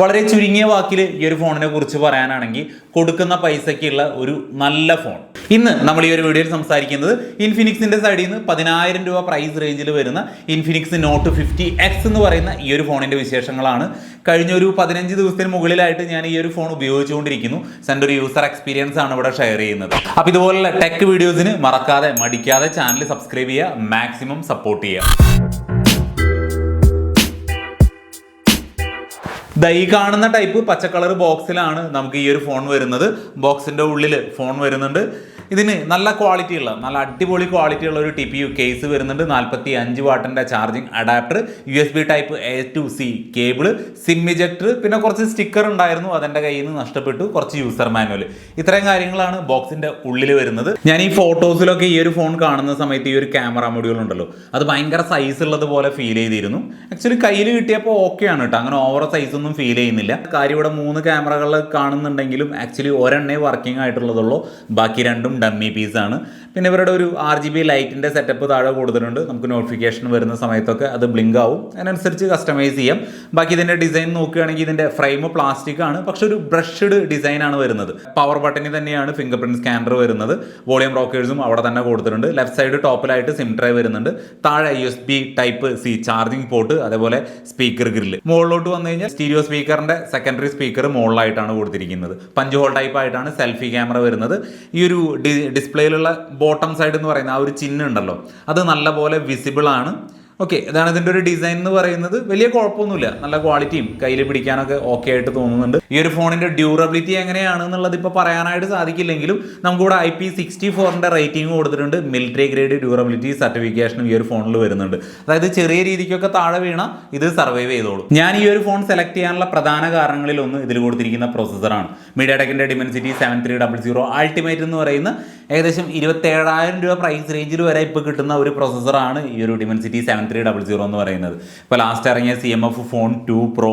വളരെ ചുരുങ്ങിയ വാക്കിൽ ഈ ഒരു ഫോണിനെ കുറിച്ച് പറയാനാണെങ്കിൽ കൊടുക്കുന്ന പൈസയ്ക്കുള്ള ഒരു നല്ല ഫോൺ. ഇന്ന് നമ്മൾ ഈ ഒരു വീഡിയോയിൽ സംസാരിക്കുന്നത് ഇൻഫിനിക്സിന്റെ സൈഡിൽ നിന്ന് പതിനായിരം രൂപ പ്രൈസ് റേഞ്ചിൽ വരുന്ന ഇൻഫിനിക്സ് നോട്ട് ഫിഫ്റ്റി എക്സ് എന്ന് പറയുന്ന ഈ ഒരു ഫോണിന്റെ വിശേഷങ്ങളാണ്. കഴിഞ്ഞ ഒരു പതിനഞ്ച് ദിവസത്തിന് മുകളിലായിട്ട് ഞാൻ ഈ ഒരു ഫോൺ ഉപയോഗിച്ചുകൊണ്ടിരിക്കുന്നു. എന്റെ ഒരു യൂസർ എക്സ്പീരിയൻസ് ആണ് ഇവിടെ ഷെയർ ചെയ്യുന്നത്. അപ്പോൾ ഇതുപോലുള്ള ടെക് വീഡിയോസിന് മറക്കാതെ മടിക്കാതെ ചാനൽ സബ്സ്ക്രൈബ് ചെയ്യുക മാക്സിമം സപ്പോർട്ട് ചെയ്യുക. ഈ കാണുന്ന ടൈപ്പ് പച്ച കളർ ബോക്സിലാണ് നമുക്ക് ഈ ഒരു ഫോൺ വരുന്നത്. ബോക്സിന്റെ ഉള്ളിൽ ഫോൺ വരുന്നുണ്ട്. ഇതിന് നല്ല ക്വാളിറ്റി ഉള്ള നല്ല അടിപൊളി ക്വാളിറ്റി ഉള്ള ഒരു ടി പി യു കേസ് വരുന്നുണ്ട്. നാൽപ്പത്തി അഞ്ച് വാട്ടിന്റെ charging adapter U S B type A to C cable SIM ejector പിന്നെ കുറച്ച് സ്റ്റിക്കർ ഉണ്ടായിരുന്നു. അതെന്റെ കയ്യിൽ നിന്ന് നഷ്ടപ്പെട്ടു. കുറച്ച് യൂസർ മാനുവൽ ഇത്രയും കാര്യങ്ങളാണ് ബോക്സിന്റെ ഉള്ളിൽ വരുന്നത്. ഞാൻ ഈ ഫോട്ടോസിലൊക്കെ ഈ ഒരു ഫോൺ കാണുന്ന സമയത്ത് ഈ ഒരു ക്യാമറ മൊഡ്യൂൾ ഉണ്ടല്ലോ. അത് ഭയങ്കര സൈസ് ഉള്ളത് പോലെ ഫീൽ ചെയ്തിരുന്നു. ആക്ച്വലി കയ്യിൽ കിട്ടിയപ്പോൾ ഓക്കെ ആണ് കേട്ടോ അങ്ങനെ ഓവർ സൈസ് ഒന്നും ഫീൽ ചെയ്യുന്നില്ല. കാര്യം ഇവിടെ മൂന്ന് ക്യാമറകൾ കാണുന്നുണ്ടെങ്കിലും ആക്ച്വലി ഒരെണ്ണേ വർക്കിംഗ് ആയിട്ടുള്ളതുള്ളൂ. ബാക്കി രണ്ടും ഡമ്മി പീസ് ആണ് പിന്നെ ഇവരുടെ ഒരു ആർ ജി ബി ലൈറ്റിന്റെ സെറ്റപ്പ് താഴെ കൊടുത്തിട്ടുണ്ട് നമുക്ക് നോട്ടിഫിക്കേഷൻ വരുന്ന സമയത്തൊക്കെ അത് ബ്ലിങ്ക് ആവും. അതിനനുസരിച്ച് കസ്റ്റമൈസ് ചെയ്യാം. ബാക്കി ഇതിന്റെ ഡിസൈൻ നോക്കുകയാണെങ്കിൽ ഇതിന്റെ ഫ്രെയിം പ്ലാസ്റ്റിക് ആണ്. പക്ഷെ ഒരു ബ്രഷ്ഡ് ഡിസൈൻ ആണ് വരുന്നത്. പവർ ബട്ടണിൽ തന്നെയാണ് ഫിംഗർ പ്രിന്റ് സ്കാനർ വരുന്നത്. വോളിയം റോക്കേഴ്സും അവിടെ തന്നെ കൊടുത്തിട്ടുണ്ട്. ലെഫ്റ്റ് സൈഡ് ടോപ്പിലായിട്ട് സിം ട്രൈ വരുന്നുണ്ട്. താഴെ U S B type C charging port അതേപോലെ സ്പീക്കർ ഗ്രില്ല് മുകളിലോട്ട് വന്നു കഴിഞ്ഞാൽ സ്റ്റീരിയോ സ്പീക്കറിന്റെ സെക്കൻഡറി സ്പീക്കർ മുകളിലായിട്ടാണ് കൊടുത്തിരിക്കുന്നത്. പഞ്ച് ഹോൾ ടൈപ്പ് ആയിട്ടാണ് സെൽഫി ക്യാമറ വരുന്നത്. ഈ ഒരു ഡിസ്പ്ലേയിലുള്ള ബോട്ടം സൈഡ് എന്ന് പറയുന്ന ആ ഒരു ചിഹ്നം ഉണ്ടല്ലോ. അത് നല്ലപോലെ വിസിബിൾ ആണ്. ഓക്കെ അതാണ് ഇതിന്റെ ഒരു ഡിസൈൻ എന്ന് പറയുന്നത്. വലിയ കുഴപ്പമൊന്നുമില്ല. നല്ല ക്വാളിറ്റിയും കയ്യിൽ പിടിക്കാനൊക്കെ ഓക്കെ ആയിട്ട് തോന്നുന്നുണ്ട്. ഈ ഒരു ഫോണിന്റെ ഡ്യൂറബിലിറ്റി എങ്ങനെയാണ് എന്നുള്ളത് ഇപ്പോൾ പറയാനായിട്ട് സാധിക്കില്ലെങ്കിലും നമുക്കിവിടെ ഐ പി സിക്സ്റ്റി ഫോറിന്റെ റേറ്റിംഗ് കൊടുത്തിട്ടുണ്ട്. മിലിറ്ററി ഗ്രേഡ് ഡ്യൂറബിലിറ്റി സർട്ടിഫിക്കേഷനും ഈ ഒരു ഫോണിൽ വരുന്നുണ്ട്. അതായത് ചെറിയ രീതിക്കൊക്കെ താഴെ വീണ ഇത് സർവൈവ് ചെയ്തോളൂ. ഞാൻ ഈ ഒരു ഫോൺ സെലക്ട് ചെയ്യാനുള്ള പ്രധാന കാരണങ്ങളിൽ ഒന്ന് ഇതിൽ കൊടുത്തിരിക്കുന്ന പ്രോസസ്സറാണ് മീഡിയടക്കിന്റെ Dimensity seven three double zero ultimate എന്ന് പറയുന്ന ഏകദേശം ഇരുപത്തേഴായിരം രൂപ പ്രൈസ് റേഞ്ചിൽ വരെ ഇപ്പോൾ കിട്ടുന്ന ഒരു പ്രോസസ്സറാണ് ഈ ഒരു Dimensity seven three double zero എന്ന് പറയുന്നത്. ഇപ്പോൾ ലാസ്റ്റ് ഇറങ്ങിയ C M F phone two pro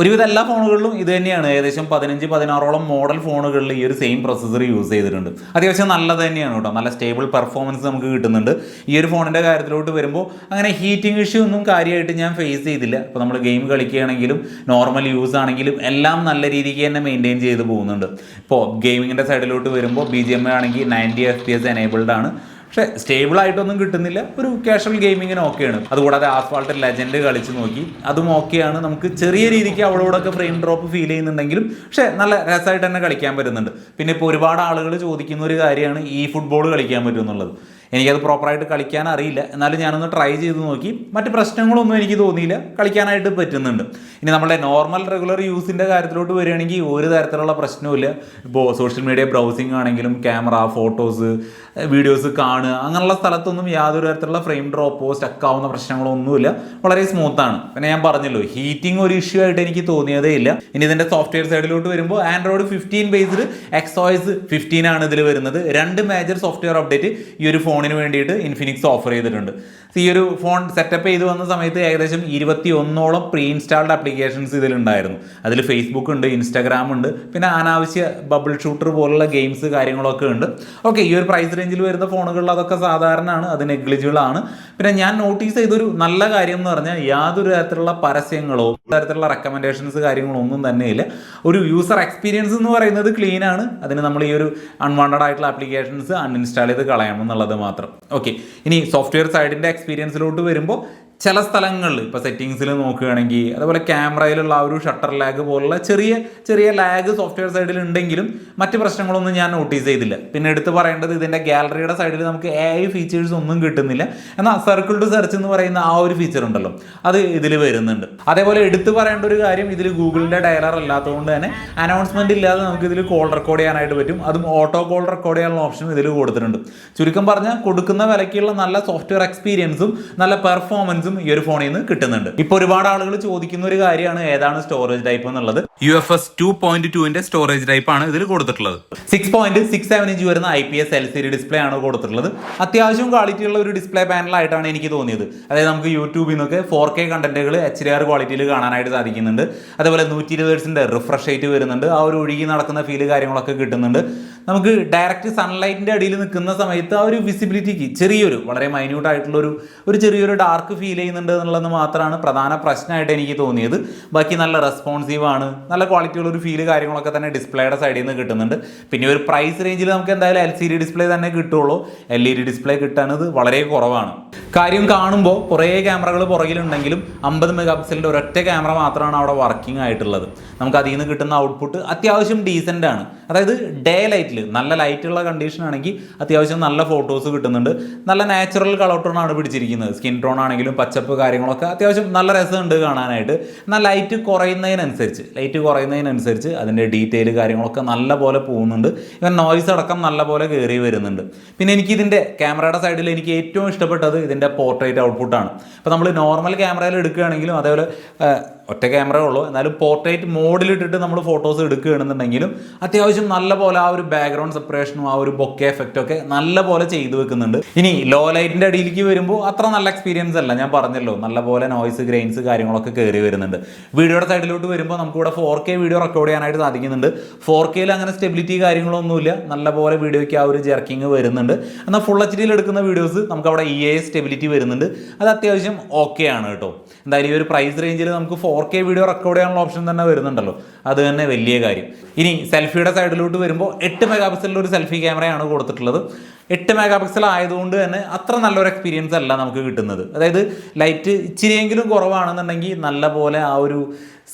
ഒരുവിധ എല്ലാ ഫോണുകളിലും ഇത് തന്നെയാണ്. ഏകദേശം പതിനഞ്ച് പതിനാറോളം മോഡൽ ഫോണുകളിൽ ഈ ഒരു സെയിം പ്രൊസസ്സർ യൂസ് ചെയ്തിട്ടുണ്ട്. അത്യാവശ്യം നല്ലത് തന്നെയാണ് കേട്ടോ. നല്ല സ്റ്റേബിൾ പെർഫോമൻസ് നമുക്ക് കിട്ടുന്നുണ്ട്. ഈ ഒരു ഫോണിന്റെ കാര്യത്തിലോട്ട് വരുമ്പോൾ അങ്ങനെ ഹീറ്റിംഗ് ഇഷ്യൂ ഒന്നും കാര്യമായിട്ട് ഞാൻ ഫേസ് ചെയ്തില്ല. ഇപ്പോൾ നമ്മൾ ഗെയിം കളിക്കുകയാണെങ്കിലും നോർമൽ യൂസ് ആണെങ്കിലും എല്ലാം നല്ല രീതിക്ക് തന്നെ മെയിന്റെയിൻ ചെയ്ത് പോകുന്നുണ്ട്. ഇപ്പോൾ ഗെയിമിങ്ങിന്റെ സൈഡിലോട്ട് വരുമ്പോൾ ബി ജി എം ആണെങ്കിൽ ninety F P S enabled ആണ്. പക്ഷേ സ്റ്റേബിൾ ആയിട്ടൊന്നും കിട്ടുന്നില്ല. ഒരു കാഷ്വൽ ഗെയിമിങ്ങിന് ഓക്കെയാണ് അതുകൂടാതെ ആസ്ഫാൾട്ട് ലെജൻഡ് കളിച്ച് നോക്കി. അതും ഓക്കെയാണ് നമുക്ക് ചെറിയ രീതിക്ക് അവളോടൊക്കെ ഫ്രെയിം ഡ്രോപ്പ് ഫീൽ ചെയ്യുന്നുണ്ടെങ്കിലും പക്ഷേ നല്ല രസമായിട്ട് തന്നെ കളിക്കാൻ പറ്റുന്നുണ്ട്. പിന്നെ ഇപ്പോൾ ഒരുപാട് ആളുകൾ ചോദിക്കുന്ന ഒരു കാര്യമാണ് ഈ ഫുട്ബോൾ കളിക്കാൻ പറ്റും എന്നുള്ളത്. എനിക്കത് പ്രോപ്പറായിട്ട് കളിക്കാൻ അറിയില്ല എന്നാലും ഞാനൊന്ന് ട്രൈ ചെയ്ത് നോക്കി. മറ്റ് പ്രശ്നങ്ങളൊന്നും എനിക്ക് തോന്നിയില്ല. കളിക്കാനായിട്ട് പറ്റുന്നുണ്ട്. ഇനി നമ്മുടെ നോർമൽ റെഗുലർ യൂസിന്റെ കാര്യത്തിലോട്ട് വരികയാണെങ്കിൽ ഒരു തരത്തിലുള്ള പ്രശ്നവുമില്ല. ഇപ്പോൾ സോഷ്യൽ മീഡിയ ബ്രൗസിംഗ് ആണെങ്കിലും ക്യാമറ ഫോട്ടോസ് വീഡിയോസ് കാണുക അങ്ങനെയുള്ള സ്ഥലത്തൊന്നും യാതൊരു തരത്തിലുള്ള ഫ്രെയിം ഡ്രോപ്പോ സ്റ്റക്കാവുന്ന പ്രശ്നങ്ങളൊന്നുമില്ല. വളരെ സ്മൂത്താണ് പിന്നെ ഞാൻ പറഞ്ഞല്ലോ ഹീറ്റിംഗ് ഒരു ഇഷ്യൂ ആയിട്ട് എനിക്ക് തോന്നിയതേ ഇല്ല. ഇനി ഇതിന്റെ സോഫ്റ്റ്വെയർ സൈഡിലോട്ട് വരുമ്പോൾ Android fifteen based XOS fifteen ആണ് ഇതിൽ വരുന്നത്. രണ്ട് മേജർ സോഫ്റ്റ്വെയർ അപ്ഡേറ്റ് ഈ ഒരു വേണ്ടിയിട്ട് ഇൻഫിനിക്സ് ഓഫർ ചെയ്തിട്ടുണ്ട്. ഈ ഒരു ഫോൺ സെറ്റപ്പ് ചെയ്തു വന്ന സമയത്ത് ഏകദേശം ഇരുപത്തി ഒന്നോളം പ്രീ ഇൻസ്റ്റാൾഡ് ആപ്ലിക്കേഷൻസ് ഇതിലുണ്ടായിരുന്നു. അതിൽ ഫേസ്ബുക്ക് ഉണ്ട് ഇൻസ്റ്റാഗ്രാം ഉണ്ട് പിന്നെ അനാവശ്യ ബബിൾ ഷൂട്ടർ പോലുള്ള ഗെയിംസ് കാര്യങ്ങളൊക്കെ ഉണ്ട്. ഓക്കെ ഈ ഒരു പ്രൈസ് റേഞ്ചിൽ വരുന്ന ഫോണുകളിൽ അതൊക്കെ സാധാരണമാണ് അത് നെഗ്ലിജിബിൾ ആണ്. പിന്നെ ഞാൻ നോട്ടീസ് ചെയ്തൊരു നല്ല കാര്യം എന്ന് പറഞ്ഞാൽ യാതൊരു തരത്തിലുള്ള പരസ്യങ്ങളോ തരത്തിലുള്ള റെക്കമെൻഡേഷൻസ് കാര്യങ്ങളോ ഒന്നും ഇല്ല. ഒരു യൂസർ എക്സ്പീരിയൻസ് എന്ന് പറയുന്നത് ക്ലീൻ ആണ്. അതിന് നമ്മൾ ഈ ഒരു അൺവാണ്ടഡ് ആയിട്ടുള്ള ആപ്ലിക്കേഷൻസ് അൺഇൻസ്റ്റാൾ ചെയ്ത് കളയണം എന്നുള്ളത് മാത്രം. ഓക്കെ ഇനി സോഫ്റ്റ്വെയർ സൈഡിന്റെ എക്സ്പീരിയൻസിലോട്ട് വരുമ്പോൾ ചില സ്ഥലങ്ങളിൽ ഇപ്പോൾ സെറ്റിങ്സിൽ നോക്കുകയാണെങ്കിൽ അതുപോലെ ക്യാമറയിലുള്ള ആ ഒരു ഷട്ടർ ലാഗ് പോലുള്ള ചെറിയ ചെറിയ ലാഗ് സോഫ്റ്റ്വെയർ സൈഡിൽ ഉണ്ടെങ്കിലും മറ്റ് പ്രശ്നങ്ങളൊന്നും ഞാൻ നോട്ടീസ് ചെയ്തില്ല. പിന്നെ എടുത്ത് പറയേണ്ടത് ഇതിന്റെ ഗാലറിയുടെ സൈഡിൽ നമുക്ക് എ ഐ ഫീച്ചേഴ്സ് ഒന്നും കിട്ടുന്നില്ല. എന്നാൽ സർക്കിൾ ടു സെർച്ച് എന്ന് പറയുന്ന ആ ഒരു ഫീച്ചർ ഉണ്ടല്ലോ അത് ഇതിൽ വരുന്നുണ്ട്. അതേപോലെ എടുത്തു പറയേണ്ട ഒരു കാര്യം ഇതിൽ ഗൂഗിളിന്റെ ഡയലർ അല്ലാത്തതുകൊണ്ട് തന്നെ അനൗൺസ്മെന്റ് ഇല്ലാതെ നമുക്ക് ഇതിൽ കോൾ റെക്കോർഡ് ചെയ്യാനായിട്ട് പറ്റും. അതും ഓട്ടോ കോൾ റെക്കോർഡ് ചെയ്യാനുള്ള ഓപ്ഷനും ഇതിൽ കൊടുത്തിട്ടുണ്ട്. ചുരുക്കം പറഞ്ഞാൽ കൊടുക്കുന്ന വിലയ്ക്കുള്ള നല്ല സോഫ്റ്റ്വെയർ എക്സ്പീരിയൻസും നല്ല പെർഫോമൻസും ഈ ഒരു ഫോണിൽ നിന്ന് കിട്ടുന്നുണ്ട്. ഇപ്പോൾ ഒരുപാട് ആളുകൾ ചോദിക്കുന്ന ഒരു കാര്യമാണ് ഏതാണ് സ്റ്റോറേജ് ടൈപ്പ് എന്നുള്ളത്. U F S two point ടുവിന്റെ സ്റ്റോറേജ് ടൈപ്പ് ആണ് ഇതിൽ കൊടുത്തിട്ടുള്ളത്. Six point six seven inch വരുന്ന I P S L C D display ആണ് കൊടുത്തിട്ടുള്ളത്. അത്യാവശ്യം ക്വാളിറ്റി ഉള്ള ഒരു ഡിസ്പ്ലേ പാനലായിട്ടാണ് എനിക്ക് തോന്നിയത്. അതായത് നമുക്ക് യൂട്യൂബിൽ നിന്നൊക്കെ ഫോർ കെ കണ്ടന്റുകൾ എച്ച് ഡി ആർ ക്വാളിറ്റിയിൽ കാണാനായിട്ട് സാധിക്കുന്നുണ്ട്. അതേപോലെ നൂറ്റി ഇരുപത് റിഫ്രഷ് റേറ്റ് വരുന്നുണ്ട്. ആ ഒരു ഒഴുകി നടക്കുന്ന ഫീൽ കാര്യങ്ങളൊക്കെ കിട്ടുന്നുണ്ട്. നമുക്ക് ഡയറക്റ്റ് സൺലൈറ്റിന്റെ അടിയിൽ നിൽക്കുന്ന സമയത്ത് ആ ഒരു വിസിബിലിറ്റിക്ക് ചെറിയൊരു വളരെ മൈന്യൂട്ട് ആയിട്ടുള്ള ഒരു ചെറിയൊരു ഡാർക്ക് ഫീൽ ചെയ്യുന്നുണ്ട് എന്നുള്ളത് മാത്രമാണ് പ്രധാന പ്രശ്നമായിട്ട് എനിക്ക് തോന്നിയത്. ബാക്കി നല്ല റെസ്പോൺസീവ് ആണ്. നല്ല ക്വാളിറ്റിയുള്ള ഒരു ഫീൽ കാര്യങ്ങളൊക്കെ തന്നെ ഡിസ്പ്ലേയുടെ സൈഡിൽ നിന്ന് കിട്ടുന്നുണ്ട്. പിന്നെ ഒരു പ്രൈസ് റേഞ്ചിൽ നമുക്ക് എന്തായാലും എൽ സി ഡി ഡിസ്പ്ലേ തന്നെ കിട്ടുള്ളൂ. എൽ ഇ ഡി ഡിസ്പ്ലേ കിട്ടാനത് വളരെ കുറവാണ്. കാര്യം കാണുമ്പോൾ കുറേ ക്യാമറകൾ പുറകിലുണ്ടെങ്കിലും അമ്പത് മെഗാ പിക്സലിന്റെ ഒരൊറ്റ ക്യാമറ മാത്രമാണ് അവിടെ വർക്കിംഗ് ആയിട്ടുള്ളത്. നമുക്ക് അതിൽ നിന്ന് കിട്ടുന്ന ഔട്ട്പുട്ട് അത്യാവശ്യം ഡീസന്റ് ആണ്. അതായത് ഡേ ലൈറ്റിൽ നല്ല ലൈറ്റുള്ള കണ്ടീഷൻ ആണെങ്കിൽ അത്യാവശ്യം നല്ല ഫോട്ടോസ് കിട്ടുന്നുണ്ട്. നല്ല നാച്ചുറൽ കളർ ടോൺ ആണ് പിടിച്ചിരിക്കുന്നത്. സ്കിൻ ടോൺ ആണെങ്കിലും പച്ചപ്പ് കാര്യങ്ങളൊക്കെ അത്യാവശ്യം നല്ല രസമുണ്ട് കാണാനായിട്ട്. എന്നാൽ ലൈറ്റ് കുറയുന്നതിനനുസരിച്ച് ലൈറ്റ് കുറയുന്നതിനനുസരിച്ച് അതിന്റെ ഡീറ്റെയിൽ കാര്യങ്ങളൊക്കെ നല്ല പോലെ പോകുന്നുണ്ട്. ഇവൻ നോയ്സ് അടക്കം നല്ല പോലെ കയറി വരുന്നുണ്ട്. പിന്നെ എനിക്ക് ഇതിന്റെ ക്യാമറയുടെ സൈഡിൽ എനിക്ക് ഏറ്റവും ഇഷ്ടപ്പെട്ടത് ഇതിന്റെ പോർട്രേറ്റ് ഔട്ട്പുട്ടാണ് അപ്പോൾ നമ്മൾ നോർമൽ ക്യാമറയിൽ എടുക്കുകയാണെങ്കിലും അതേപോലെ ഒറ്റ ക്യാമറ ഉള്ളൂ. എന്നാലും പോർട്രേറ്റ് മോഡിലിട്ടിട്ട് നമ്മൾ ഫോട്ടോസ് എടുക്കുകയാണെന്നുണ്ടെങ്കിലും അത്യാവശ്യം നല്ല പോലെ ആ ഒരു ബാക്ക്ഗ്രൗണ്ട് സെപ്പറേഷനും ആ ഒരു ബൊക്കെ എഫക്റ്റും ഒക്കെ നല്ല പോലെ ചെയ്തു വെക്കുന്നുണ്ട്. ഇനി ലോ ലൈറ്റിന്റെ അടിയിലേക്ക് വരുമ്പോൾ അത്ര നല്ല എക്സ്പീരിയൻസ് അല്ല ഞാൻ പറഞ്ഞല്ലോ. നല്ല പോലെ നോയ്സ് ഗ്രെയിൻസ് കാര്യങ്ങളൊക്കെ കയറി വരുന്നുണ്ട്. വീഡിയോയുടെ സൈഡിലോട്ട് വരുമ്പോൾ നമുക്ക് ഇവിടെ ഫോർ കെ വീഡിയോ റെക്കോർഡ് ചെയ്യാനായിട്ട് സാധിക്കുന്നുണ്ട്. ഫോർ കെയിൽ അങ്ങനെ സ്റ്റെബിലിറ്റി കാര്യങ്ങളൊന്നുമില്ല. നല്ല പോലെ വീഡിയോയ്ക്ക് ആ ഒരു ജെർക്കിങ് വരുന്നുണ്ട്. എന്നാൽ ഫുൾ എച്ച് ഡിയിൽ എടുക്കുന്ന വീഡിയോസ് നമുക്ക് അവിടെ ഇ എ സ്റ്റെബിലിറ്റി വരുന്നുണ്ട്. അത് അത്യാവശ്യം ഓക്കെ ആണ് കേട്ടോ. എന്തായാലും ഈ ഒരു പ്രൈസ് റേഞ്ചിൽ നമുക്ക് ഫോർ കെ വീഡിയോ റെക്കോർഡ് ചെയ്യാനുള്ള ഓപ്ഷൻ തന്നെ വരുന്നുണ്ടല്ലോ. അത് തന്നെ വലിയ കാര്യം. ഇനി സെൽഫിയുടെ സൈഡിലോട്ട് വരുമ്പോൾ എട്ട് മെഗാ പിക്സലിലൊരു സെൽഫി ക്യാമറയാണ് കൊടുത്തിട്ടുള്ളത്. എട്ട് മെഗാ പിക്സൽ ആയതുകൊണ്ട് തന്നെ അത്ര നല്ലൊരു എക്സ്പീരിയൻസ് അല്ല നമുക്ക് കിട്ടുന്നത്. അതായത് ലൈറ്റ് ഇച്ചിരിയെങ്കിലും കുറവാണെന്നുണ്ടെങ്കിൽ നല്ല പോലെ ആ ഒരു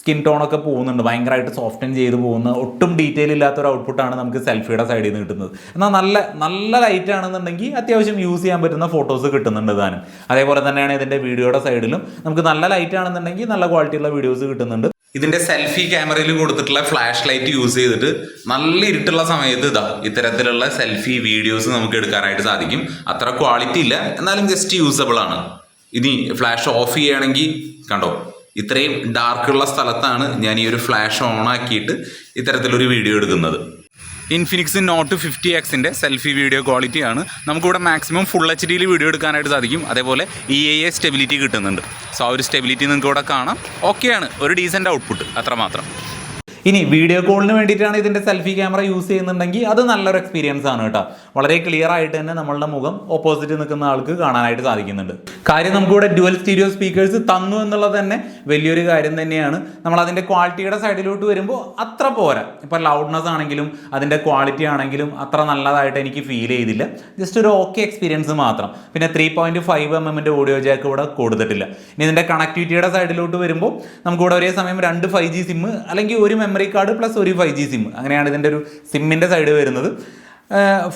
സ്കിൻ ടോണൊക്കെ പോകുന്നുണ്ട്. ഭയങ്കരമായിട്ട് സോഫ്റ്റൻ ചെയ്ത് പോകുന്ന. ഒട്ടും ഡീറ്റെയിൽ ഇല്ലാത്ത ഒരു ഔട്ട്പുട്ടാണ് നമുക്ക് സെൽഫിയുടെ സൈഡിൽ നിന്ന് കിട്ടുന്നത്. എന്നാൽ നല്ല നല്ല ലൈറ്റ് ആണെന്നുണ്ടെങ്കിൽ അത്യാവശ്യം യൂസ് ചെയ്യാൻ പറ്റുന്ന ഫോട്ടോസ് കിട്ടുന്നുണ്ട് താനും. അതേപോലെ തന്നെയാണ് ഇതിന്റെ വീഡിയോയുടെ സൈഡിലും നമുക്ക് നല്ല ലൈറ്റ് ആണെന്നുണ്ടെങ്കിൽ നല്ല ക്വാളിറ്റിയുള്ള വീഡിയോസ് കിട്ടുന്നുണ്ട്. ഇതിന്റെ സെൽഫി ക്യാമറയിൽ കൊടുത്തിട്ടുള്ള ഫ്ലാഷ് ലൈറ്റ് യൂസ് ചെയ്തിട്ട് നല്ല ഇരുട്ടുള്ള സമയത്ത് ഇതാ ഇത്തരത്തിലുള്ള സെൽഫി വീഡിയോസ് നമുക്ക് എടുക്കാനായിട്ട് സാധിക്കും. അത്ര ക്വാളിറ്റി ഇല്ല. എന്നാലും ജസ്റ്റ് യൂസബിൾ ആണ്. ഇനി ഫ്ലാഷ് ഓഫ് ചെയ്യുകയാണെങ്കിൽ കണ്ടോ? ഇത്രയും ഡാർക്കുള്ള സ്ഥലത്താണ് ഞാൻ ഈ ഒരു ഫ്ലാഷ് ഓൺ ആക്കിയിട്ട് ഇത്തരത്തിലൊരു വീഡിയോ എടുക്കുന്നത്. ഇൻഫിനിക്സ് നോട്ട് ഫിഫ്റ്റി എക്സിന്റെ സെൽഫി വീഡിയോ ക്വാളിറ്റിയാണ് നമുക്കിവിടെ മാക്സിമം ഫുൾ എച്ച് ഡിയിൽ വീഡിയോ എടുക്കാനായിട്ട് സാധിക്കും. അതേപോലെ ഇ എ എ സ്റ്റെബിലിറ്റി കിട്ടുന്നുണ്ട്. സോ ആ ഒരു സ്റ്റെബിലിറ്റി നിങ്ങൾക്ക് ഇവിടെ കാണാം ഓക്കെയാണ് ഒരു ഡീസന്റ് ഔട്ട്പുട്ട് അത്രമാത്രം. ഇനി വീഡിയോ കോളിന് വേണ്ടിയിട്ടാണ് ഇതിന്റെ സെൽഫി ക്യാമറ യൂസ് ചെയ്യുന്നുണ്ടെങ്കിൽ അത് നല്ലൊരു എക്സ്പീരിയൻസ് ആണ് കേട്ടോ. വളരെ ക്ലിയർ ആയിട്ട് തന്നെ നമ്മളുടെ മുഖം ഓപ്പോസിറ്റ് നിൽക്കുന്ന ആൾക്ക് കാണാനായിട്ട് സാധിക്കുന്നുണ്ട്. കാര്യം നമുക്കിവിടെ ഡുവൽ സ്റ്റീരിയോ സ്പീക്കേഴ്സ് തന്നു എന്നുള്ളത് തന്നെ വലിയൊരു കാര്യം തന്നെയാണ്. നമ്മൾ അതിന്റെ ക്വാളിറ്റിയുടെ സൈഡിലോട്ട് വരുമ്പോൾ അത്ര പോരാ. ഇപ്പോൾ ലൗഡ്നെസ് ആണെങ്കിലും അതിന്റെ ക്വാളിറ്റി ആണെങ്കിലും അത്ര നല്ലതായിട്ട് എനിക്ക് ഫീൽ ചെയ്തില്ല. ജസ്റ്റ് ഒരു ഓക്കെ എക്സ്പീരിയൻസ് മാത്രം. പിന്നെ ത്രീ പോയിന്റ് ഫൈവ് എം എമ്മിന്റെ ഓഡിയോ ജാക്ക് ഇവിടെ കൊടുത്തിട്ടില്ല. ഇനി ഇതിന്റെ കണക്ടിവിറ്റിയുടെ സൈഡിലോട്ട് വരുമ്പോൾ നമുക്കിവിടെ ഒരേ സമയം രണ്ട് ഫൈവ് ജി സിം അല്ലെങ്കിൽ ഒരു കാർഡ് പ്ലസ് ഒരു ഫൈവ് ജി സിം അങ്ങനെയാണ് ഇതിന്റെ ഒരു സിമ്മിന്റെ സൈഡ് വരുന്നത്.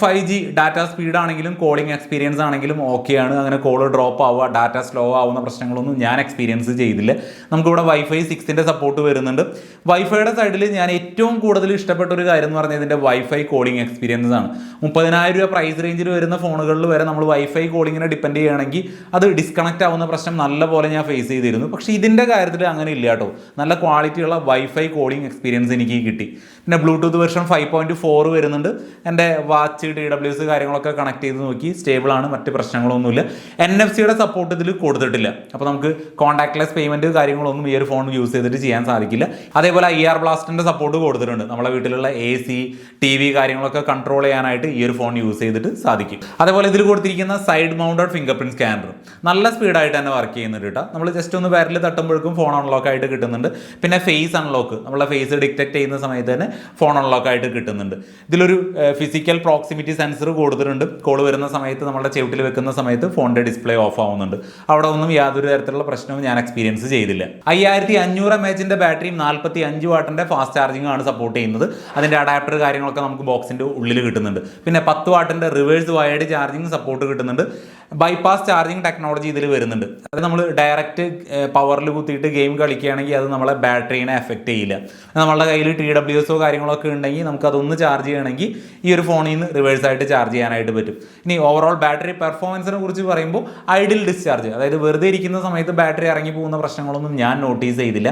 ഫൈവ് ജി ഡാറ്റ സ്പീഡ് ആണെങ്കിലും കോളിംഗ് എക്സ്പീരിയൻസ് ആണെങ്കിലും ഓക്കെയാണ് അങ്ങനെ കോൾ ഡ്രോപ്പ് ആവുക ഡാറ്റ സ്ലോ ആവുന്ന പ്രശ്നങ്ങളൊന്നും ഞാൻ എക്സ്പീരിയൻസ് ചെയ്തില്ല. നമുക്കിവിടെ വൈഫൈ സിക്സിന്റെ സപ്പോർട്ട് വരുന്നുണ്ട്. വൈഫൈയുടെ സൈഡിൽ ഞാൻ ഏറ്റവും കൂടുതൽ ഇഷ്ടപ്പെട്ട ഒരു കാര്യം എന്ന് പറഞ്ഞാൽ ഇതിന്റെ വൈഫൈ കോളിംഗ് എക്സ്പീരിയൻസ് ആണ്. മുപ്പതിനായിരം രൂപ പ്രൈസ് റേഞ്ചിൽ വരുന്ന ഫോണുകളിൽ വരെ നമ്മൾ വൈഫൈ കോളിങ്ങിനെ ഡിപ്പെൻഡ് ചെയ്യുകയാണെങ്കിൽ അത് ഡിസ്കണക്ട് ആവുന്ന പ്രശ്നം നല്ല പോലെ ഞാൻ ഫേസ് ചെയ്തിരുന്നു. പക്ഷേ ഇതിന്റെ കാര്യത്തിൽ അങ്ങനെ ഇല്ല കേട്ടോ. നല്ല ക്വാളിറ്റിയുള്ള വൈഫൈ കോളിംഗ് എക്സ്പീരിയൻസ് എനിക്ക് കിട്ടി. പിന്നെ Bluetooth version five point four വരുന്നുണ്ട്. എന്റെ വാച്ച് ഡി ഡബ്ല്യു എസ് കാര്യങ്ങളൊക്കെ കണക്ട് ചെയ്ത് നോക്കി. സ്റ്റേബിൾ ആണ് മറ്റ് പ്രശ്നങ്ങളൊന്നുമില്ല. എൻ എഫ് സിയുടെ സപ്പോർട്ട് ഇതിൽ കൊടുത്തിട്ടില്ല. അപ്പോൾ നമുക്ക് കോൺടാക്ട്ലെസ് പേയ്മെന്റ് കാര്യങ്ങളൊന്നും ഈ ഒരു ഫോൺ യൂസ് ചെയ്തിട്ട് ചെയ്യാൻ സാധിക്കില്ല. അതേപോലെ ഐ ആർ ബ്ലാസ്റ്റിന്റെ സപ്പോർട്ട് കൊടുത്തിട്ടുണ്ട്. നമ്മളെ വീട്ടിലുള്ള എ സി ടി വി കാര്യങ്ങളൊക്കെ കൺട്രോൾ ചെയ്യാനായിട്ട് ഈ ഒരു ഫോൺ യൂസ് ചെയ്തിട്ട് സാധിക്കും. അതേപോലെ ഇതിൽ കൊടുത്തിരിക്കുന്ന side mounted fingerprint scanner നല്ല സ്പീഡായിട്ട് തന്നെ വർക്ക് ചെയ്യുന്നുണ്ട് കേട്ടോ നമ്മൾ ജസ്റ്റ് ഒന്ന് ബാരിൽ തട്ടുമ്പോഴേക്കും ഫോൺ അൺലോക്ക് ആയിട്ട് കിട്ടുന്നുണ്ട്. പിന്നെ ഫേസ് അൺലോക്ക് നമ്മളെ ഫേസ് ഡിറ്റക്ട് ചെയ്യുന്ന സമയത്ത് തന്നെ ഫോൺ അൺലോക്ക് ആയിട്ട് കിട്ടുന്നുണ്ട്. ഇതിലൊരു ഫിസിക്കൽ പ്രോക്സിമിറ്റി സെൻസർ കൊടുത്തിട്ടുണ്ട് കോൾ വരുന്ന സമയത്ത് നമ്മുടെ ചെവിട്ടിൽ വെക്കുന്ന സമയത്ത് ഫോണിന്റെ ഡിസ്പ്ലേ ഓഫ് ആവുന്നുണ്ട്. അവിടെ ഒന്നും യാതൊരു തരത്തിലുള്ള പ്രശ്നവും ഞാൻ എക്സ്പീരിയൻസ് ചെയ്തില്ല. അയ്യായിരത്തി അഞ്ഞൂറ് എം എച്ചിന്റെ ബാറ്ററിയും നാൽപ്പത്തി അഞ്ച് വാട്ടിന്റെ ഫാസ്റ്റ് ചാർജിംഗ് ആണ് സപ്പോർട്ട് ചെയ്യുന്നത്. അതിന്റെ അഡാപ്റ്റർ കാര്യങ്ങളൊക്കെ നമുക്ക് ബോക്സിന്റെ ഉള്ളിൽ കിട്ടുന്നുണ്ട്. പിന്നെ പത്ത് വാട്ടിന്റെ റിവേഴ്സ് വയേർഡ് ചാർജിങ് സപ്പോർട്ട് കിട്ടുന്നുണ്ട്. ബൈപ്പാസ് ചാർജിങ് ടെക്നോളജി ഇതിൽ വരുന്നുണ്ട്. അത് നമ്മൾ ഡയറക്റ്റ് പവറിൽ കുത്തിയിട്ട് ഗെയിം കളിക്കുകയാണെങ്കിൽ അത് നമ്മളെ ബാറ്ററീനെ എഫക്റ്റ് ചെയ്യില്ല. നമ്മളുടെ കയ്യിൽ ടി ഡബ്ല്യു എസോ കാര്യങ്ങളൊക്കെ ഉണ്ടെങ്കിൽ നമുക്ക് അതൊന്ന് ചാർജ് ചെയ്യണമെങ്കിൽ ഈ ഒരു ഫോണിൽ നിന്ന് റിവേഴ്സ് ആയിട്ട് ചാർജ് ചെയ്യാനായിട്ട് പറ്റും. ഇനി ഓവറോൾ ബാറ്ററി പെർഫോമൻസിനെ കുറിച്ച് പറയുമ്പോൾ ഐഡിൽ ഡിസ്ചാർജ് അതായത് വെറുതെ ഇരിക്കുന്ന സമയത്ത് ബാറ്ററി ഇറങ്ങി പോകുന്ന പ്രശ്നങ്ങളൊന്നും ഞാൻ നോട്ടീസ് ചെയ്തില്ല.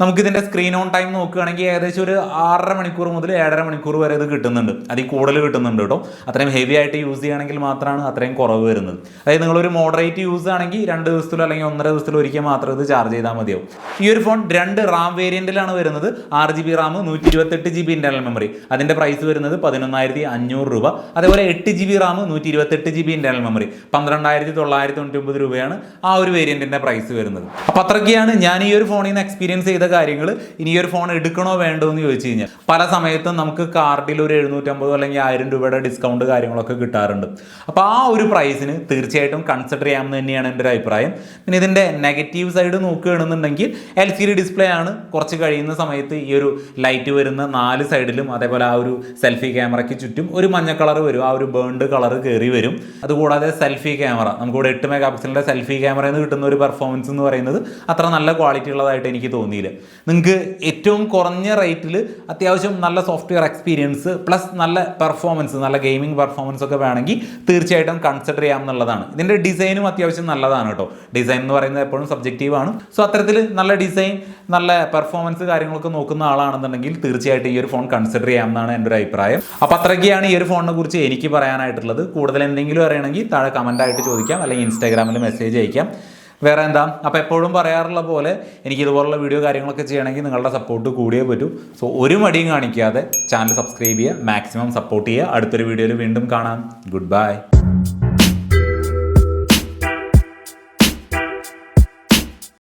നമുക്കിതിന്റെ സ്ക്രീൻ ഓൺ ടൈം നോക്കുകയാണെങ്കിൽ ഏകദേശം ഒരു ആറര മണിക്കൂർ മുതൽ ഏഴര മണിക്കൂർ വരെ ഇത് കിട്ടുന്നുണ്ട്. അതിൽ കൂടുതൽ കിട്ടുന്നുണ്ട് കേട്ടോ. അത്രയും ഹെവി ആയിട്ട് യൂസ് ചെയ്യുകയാണെങ്കിൽ മാത്രമാണ് അത്രയും കുറവ് വരുന്നത്. അതായത് നിങ്ങളൊരു മോഡറേറ്റ് യൂസ് ആണെങ്കിൽ രണ്ട് ദിവസത്തിലോ അല്ലെങ്കിൽ ഒന്നര ദിവസത്തിലോ ഒരിക്കൽ മാത്രം ഇത് ചാർജ് ചെയ്താൽ മതിയാവും. ഈ ഒരു ഫോൺ രണ്ട് റാം വേരിയന്റിലാണ് വരുന്നത്. ആറ് ജി ബി റാം നൂറ്റി ഇരുപത്തെട്ട് ജി ബി ഇന്റർണൽ മെമ്മറി അതിന്റെ പ്രൈസ് വരുന്നത് പതിനൊന്നായിരത്തി അഞ്ഞൂറ് രൂപ. അതേപോലെ എട്ട് ജി ബി റാം നൂറ്റി ഇരുപത്തെട്ട് ജി ബി ഇന്റർണൽ മെമ്മറി പന്ത്രണ്ടായിരത്തി തൊള്ളായിരത്തി തൊണ്ണൂറ്റി ഒമ്പത് രൂപയാണ് ആ ഒരു വേരിയന്റിന്റെ പ്രൈസ് വരുന്നത്. അപ്പോൾ അത്രയ്ക്കാണ് ഞാൻ ഈ ഒരു ഫോണിൽ നിന്ന് എക്സ്പീരിയൻസ് ചെയ്ത കാര്യങ്ങൾ ഇനി ഒരു ഫോൺ എടുക്കണോ വേണ്ടോ എന്ന് ചോദിച്ചു കഴിഞ്ഞാൽ പല സമയത്തും നമുക്ക് കാർഡിൽ ഒരു എഴുന്നൂറ്റമ്പതോ അല്ലെങ്കിൽ ആയിരം രൂപയുടെ ഡിസ്കൗണ്ട് കാര്യങ്ങളൊക്കെ കിട്ടാറുണ്ട്. അപ്പോൾ ആ ഒരു പ്രൈസിന് തീർച്ചയായിട്ടും കൺസിഡർ ചെയ്യാമെന്ന് തന്നെയാണ് എന്റെ ഒരു അഭിപ്രായം. പിന്നെ ഇതിന്റെ നെഗറ്റീവ് സൈഡ് നോക്കുകയാണെന്നുണ്ടെങ്കിൽ എൽ സി ഡി ഡിസ്പ്ലേ ആണ് കുറച്ച് കഴിയുന്ന സമയത്ത് ഈ ഒരു ലൈറ്റ് വരുന്ന നാല് സൈഡിലും അതേപോലെ ആ ഒരു സെൽഫി ക്യാമറയ്ക്ക് ചുറ്റും ഒരു മഞ്ഞ കളർ വരും ആ ഒരു ബേൺഡ് കളർ കയറി വരും. അതുകൂടാതെ സെൽഫി ക്യാമറ നമുക്കിവിടെ എട്ട് മെഗാ പിക്സലിന്റെ സെൽഫി ക്യാമറയിൽ നിന്ന് കിട്ടുന്ന ഒരു പെർഫോമൻസ് എന്ന് പറയുന്നത് അത്ര നല്ല ക്വാളിറ്റി ഉള്ളതായിട്ട് എനിക്ക് തോന്നിയില്ല. നിങ്ങൾക്ക് ഏറ്റവും കുറഞ്ഞ റേറ്റിൽ അത്യാവശ്യം നല്ല സോഫ്റ്റ്വെയർ എക്സ്പീരിയൻസ് പ്ലസ് നല്ല പെർഫോമൻസ് നല്ല ഗെയിമിംഗ് പെർഫോമൻസ് ഒക്കെ വേണമെങ്കിൽ തീർച്ചയായിട്ടും കൺസിഡർ ചെയ്യാം എന്നുള്ളതാണ്. ഇതിന്റെ ഡിസൈനും അത്യാവശ്യം നല്ലതാണ് കേട്ടോ. ഡിസൈൻ എന്ന് പറയുന്നത് എപ്പോഴും സബ്ജക്റ്റീവ് ആണ്. സോ അത്തരത്തിൽ നല്ല ഡിസൈൻ നല്ല പെർഫോമൻസ് കാര്യങ്ങളൊക്കെ നോക്കുന്ന ആളാണെന്നുണ്ടെങ്കിൽ തീർച്ചയായിട്ടും ഈ ഒരു ഫോൺ കൺസിഡർ ചെയ്യാമെന്നാണ് എന്റെ ഒരു അഭിപ്രായം. അപ്പോൾ അത്രയ്ക്കാണ് ഈ ഒരു ഫോണിനെ കുറിച്ച് എനിക്ക് പറയാനായിട്ടുള്ളത്. കൂടുതൽ എന്തെങ്കിലും അറിയണമെങ്കിൽ താഴെ കമന്റ് ആയിട്ട് ചോദിക്കാം. അല്ലെങ്കിൽ ഇൻസ്റ്റാഗ്രാമിൽ മെസ്സേജ് അയക്കാം. വേറെ എന്താ? അപ്പോൾ എപ്പോഴും പറയാറുള്ള പോലെ എനിക്ക് ഇതുപോലുള്ള വീഡിയോ കാര്യങ്ങളൊക്കെ ചെയ്യണമെങ്കിൽ നിങ്ങളുടെ സപ്പോർട്ട് കൂടിയേ പറ്റൂ. സോ ഒരു മടിയും കാണിക്കാതെ ചാനൽ സബ്സ്ക്രൈബ് ചെയ്യുക മാക്സിമം സപ്പോർട്ട് ചെയ്യുക. അടുത്തൊരു വീഡിയോയിൽ വീണ്ടും കാണാം. Good bye